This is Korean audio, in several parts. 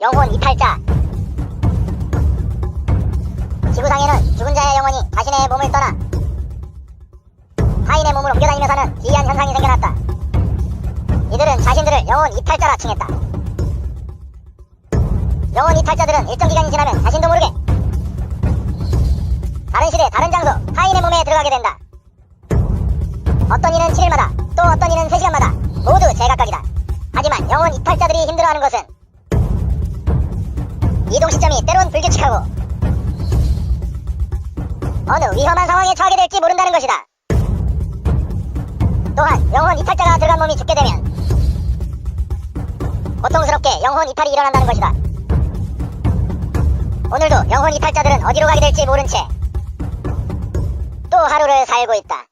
영혼 이탈자. 지구상에는 죽은 자의 영혼이 자신의 몸을 떠나 타인의 몸을 옮겨다니며 사는 기이한 현상이 생겨났다. 이들은 자신들을 영혼 이탈자라 칭했다. 영혼 이탈자들은 일정 기간이 지나면 자신도 모르게 다른 시대, 다른 장소, 타인의 몸에 들어가게 된다. 어떤 이는 7일마다, 또 어떤 이는 3시간마다 모두 제각각이다. 하지만 영혼 이탈자들이 힘들어하는 것은 이동 시점이 때론 불규칙하고 어느 위험한 상황에 처하게 될지 모른다는 것이다. 또한 영혼 이탈자가 들어간 몸이 죽게 되면 고통스럽게 영혼 이탈이 일어난다는 것이다. 오늘도 영혼 이탈자들은 어디로 가게 될지 모른 채 또 하루를 살고 있다.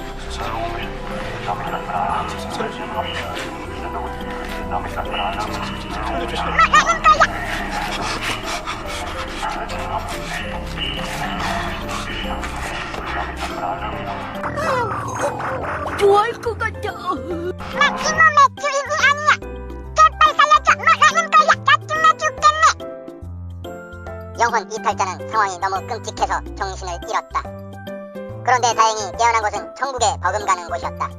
좋아할 것 같아. 나이 몸의 주인이 아니야. 제발 살려줘. 뭐 하는 거야? 짜증나 죽겠네. 영혼 이탈자는 상황이 너무 끔찍해서 정신을 잃었다. 그런데 다행히 깨어난 곳은 천국에 버금가는 곳이었다.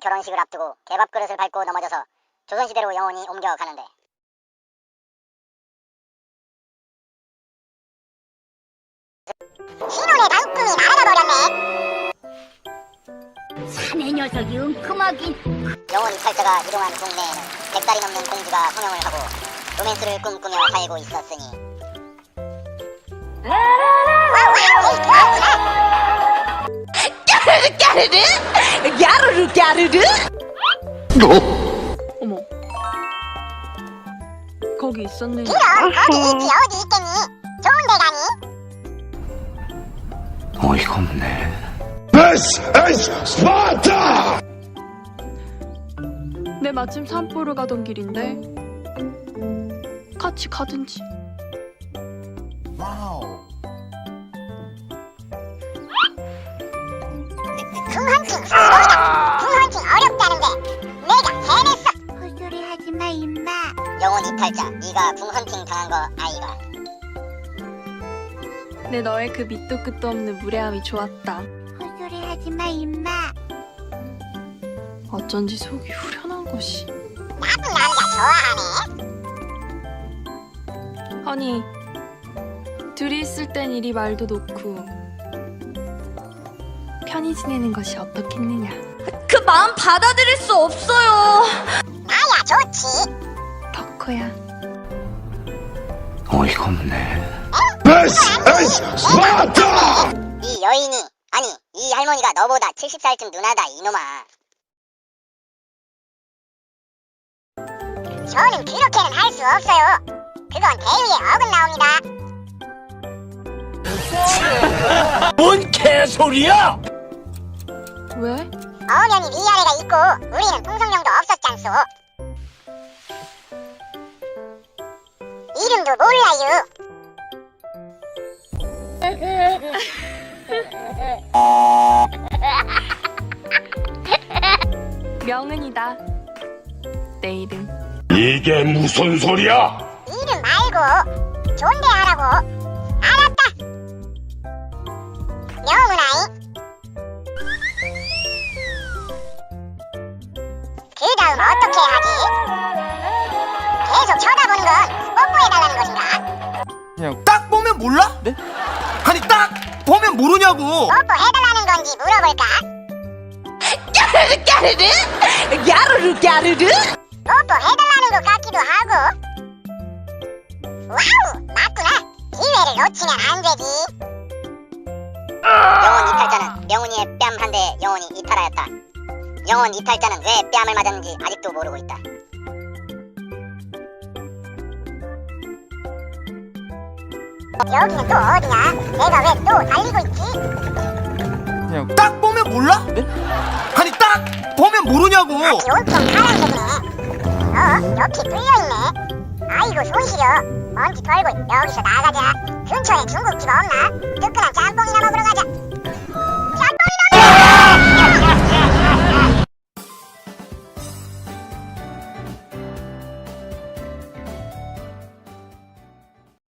결혼식을 앞두고 개밥 그릇을 밟고 넘어져서 조선시대로 영혼이 옮겨가는데. 신혼의 당꿈이 날아가버렸네. 사내 녀석이 은큼하긴. 영혼 이탈자가 이동한 동네에는 100달이 넘는 공주가 성형을 하고 로맨스를 꿈꾸며 살고 있었으니. 까르르 야르르 까르르 어머. 거기 있었네. 거기 있지 어디 있겠니 좋은 데 가니 어이가 없네. 내 마침 산보러 가던 길인데. 같이 가든지. 궁헌팅 성공이다 궁헌팅 어렵다는데 내가 해냈어 헛소리 하지 마, 임마. 영혼 이탈자 네가 궁헌팅 당한 거 아이가 내 너의 그 밑도 끝도 없는 무례함이 좋았다. 헛소리 하지 마, 임마. 어쩐지 속이 후련한 것이. 나쁜 남자 좋아하네 허니, 둘이 있을 땐 이리 말도 놓고 편히 지내는 것이 어떻겠느냐. 그 마음 받아들일 수 없어요 나야 좋지 덕후야. 어이가 없네. 이 여인이 아니 이 할머니가 너보다 70살쯤 누나다 이놈아 저는 그렇게는 할 수 없어요 그건 대의에 어긋나옵니다 뭔 개소리야? 왜? 어머니 위아래가 있고 우리는 통성명도 없었잖소 이름도 몰라요 명은이다. 내 이름. 이게 무슨 소리야? 이름 말고 존대하라고 그냥 딱 보면 몰라? 네? 아니 딱 보면 모르냐고. 뽀뽀 해달라는 건지 물어볼까? 까르르? 까르르 야르르? 야르르 뽀뽀 해달라는 것 같기도 하고. 와우! 맞구나. 기회를 놓치면 안 되지. 영혼 이탈자는 명훈이의 뺨 한 대에 영혼이 이탈하였다. 영혼 이탈자는 왜 뺨을 맞았는지 아직도 모르고 있다 여기는 또 어디냐? 내가 왜 또 달리고 있지? 그냥 딱 보면 몰라? 네? 아니 딱 보면 모르냐고 온통 파란색이네. 어? 옆이 뚫려있네. 아이고 손 시려. 먼지 털고 여기서 나가자. 근처에 중국집 없나? 뜨끈한